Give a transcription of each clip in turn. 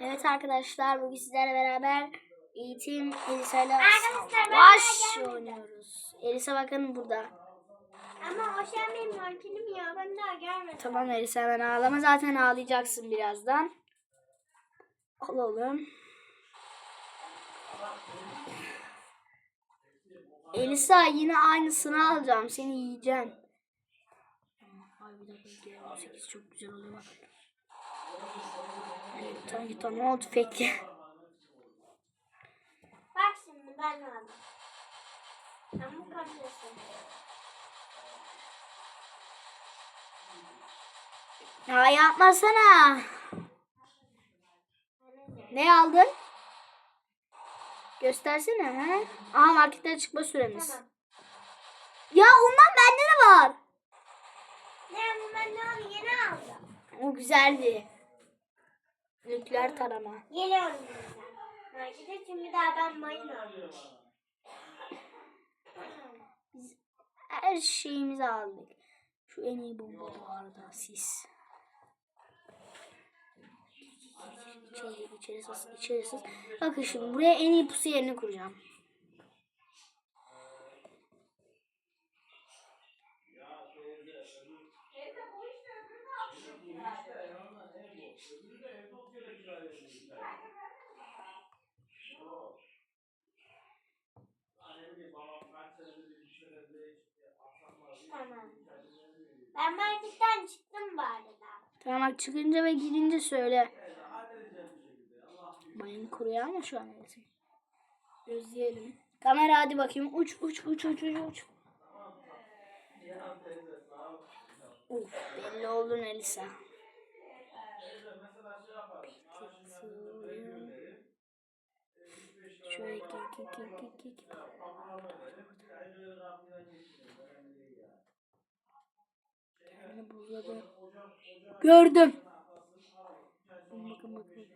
Evet arkadaşlar bugün sizlerle beraber eğitim Elisa ile Arkadaşlar, ben savaş oynuyoruz. Elisa bakın burada. Ama o şey benim marketim ya. Ben daha görmedim. Tamam Elisa hemen ağlama zaten ağlayacaksın birazdan. Al oğlum. Elisa yine aynısını alacağım. Seni yiyeceğim. Ay bir dakika G18 çok güzel oluyor bak. Yani Tanrı tanrı oldu peki. Bak şimdi ben aldım. Sen bu kapıyorsun. Ya yapmasana. Ne aldın? Göstersene. He? Aha marketten çıkma süremiz. Tamam. Ya ondan bende de var. Ne ben ne aldım? Yeni aldım. O güzeldi. Nükleer tarama. Geliyorum birazdan. Markete çünkü daha ben mayın aldım. Her şeyimizi aldık. Şu en iyi bomba bu arada sis. İçeri, içeri sus, içeri sus. Bakın şimdi buraya en iyi pusu yerini kuracağım. Tamam. Ben marketten çıktım bu arada. Tamam çıkınca ve girince söyle. Mayın kuruyor ama şu an neyse. Gözleyelim. Kamera hadi bakayım. Uç uç uç uç uç uç. Uf belli oldun Elisa. Şöyle gel gel gel gel Kendini buzladı. Gördüm. Bakın bakın.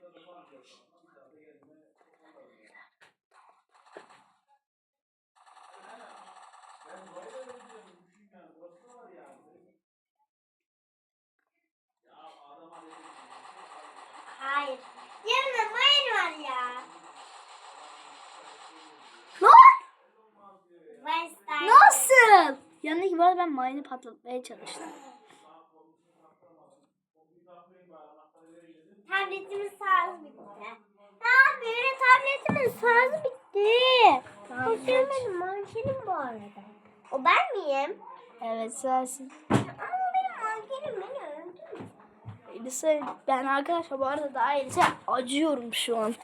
Hayır. Yanımda mayın var ya. Nasıl? Yanındaki bu arada ben mayını patlatmaya çalıştım. Tabletimin şarjı bitti. Ya benim tabletimin şarjı bitti. Benim mankenim bu arada. O ben miyim? Evet sensin. Ama benim mankenim beni öldürdü. Elisa ben arkadaşlar bu arada daha Elisa acıyorum şu an.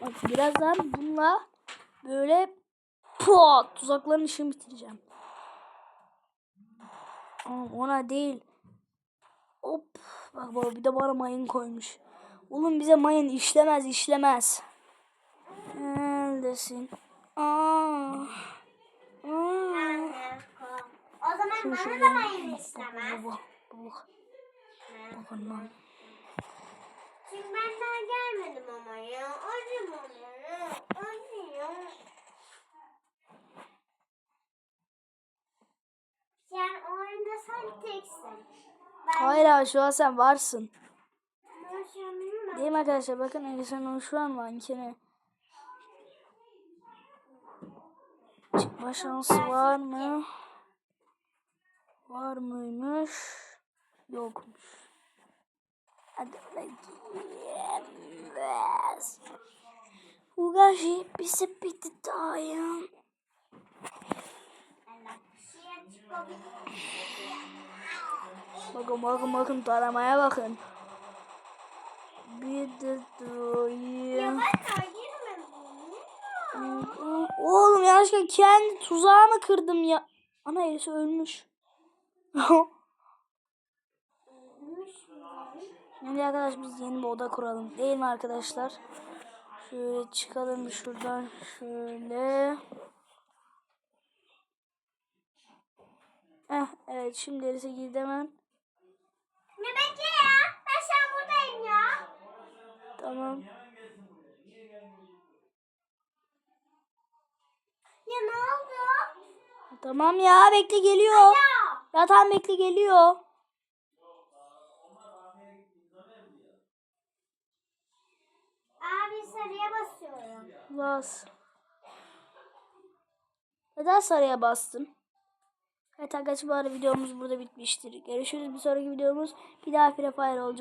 Bak birazdan bununla böyle pot tuzakların işini bitireceğim. Ama ona değil. Hop. Bak baba bir de bana mayın koymuş. Oğlum bize mayın işlemez işlemez. Neredesin? Aa. Aa. Yani, O zaman Şu bana da mayın istemez. Baba. Baba. Bakın lan. Çünkü ben daha gelmedim ama ya. Acım onları. Acıyor. Sen o oyunda sen teksin. Hayır abi şu an sen varsın. Değil mi arkadaşlar? Bakın Elisa'nın şu an mankeni. Çıkma şansı var mı? Var mıymış? Yokmuş. Hadi bakayım. Ugashi bizi bitti dayan. Bakın bakın bakın taramaya bakın. Bir de girmedim. Oğlum yanlışlıkla kendi tuzağımı kırdım ya. Ana Elisa ölmüş. Şimdi arkadaş biz yeni bir oda kuralım. Değil mi arkadaşlar? Şöyle çıkalım şuradan şöyle. Eh, evet şimdi Elisa girdi hemen. Anne bekle ya. Ben şu an buradayım ya. Tamam. Ya ne oldu? Tamam ya bekle geliyor. Ya. Ya tamam bekle geliyor. Abi sarıya basıyorum. Bas. Neden sarıya bastın? Evet arkadaşlar bu arada videomuz burada bitmiştir. Görüşürüz bir sonraki videomuz. Bir daha Free Fire olacak.